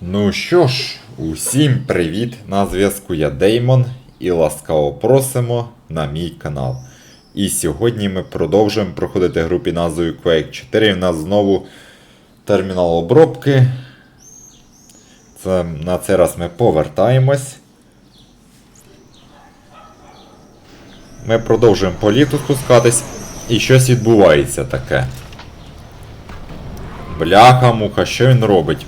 Ну що ж, усім привіт! На зв'язку я Деймон і ласкаво просимо на мій канал. І сьогодні ми продовжуємо проходити гру під назвою Quake 4. І в нас знову термінал обробки. Це, на цей раз ми повертаємось. Ми продовжуємо по ліфту спускатись. І щось відбувається таке. Бляха муха, що він робить?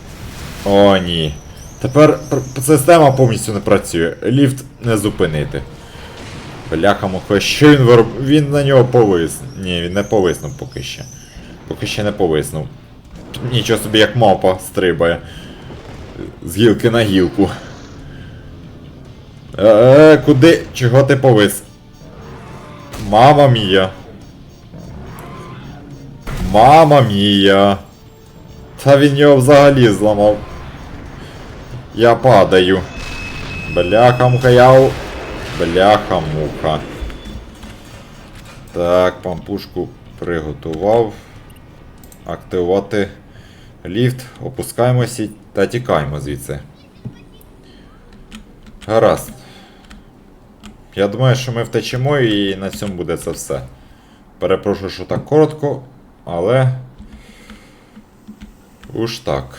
О, ні. Тепер система повністю не працює. Ліфт не зупинити. Бляха муха, що він вироб... Він на нього повис. Ні, він не повиснув поки ще. Поки ще не повиснув. Нічого собі як мавпа стрибає. З гілки на гілку. Е, куди? Чого ти повис? Мама мія. Мама мія. Та він його взагалі зламав. Я падаю. Бляха-муха, я... Бляха-муха. Так, пампушку приготував. Активувати ліфт. Опускаємося та тікаємо звідси. Гаразд. Я думаю, що ми втечемо і на цьому буде це все. Перепрошую, що так коротко, але. Уж так.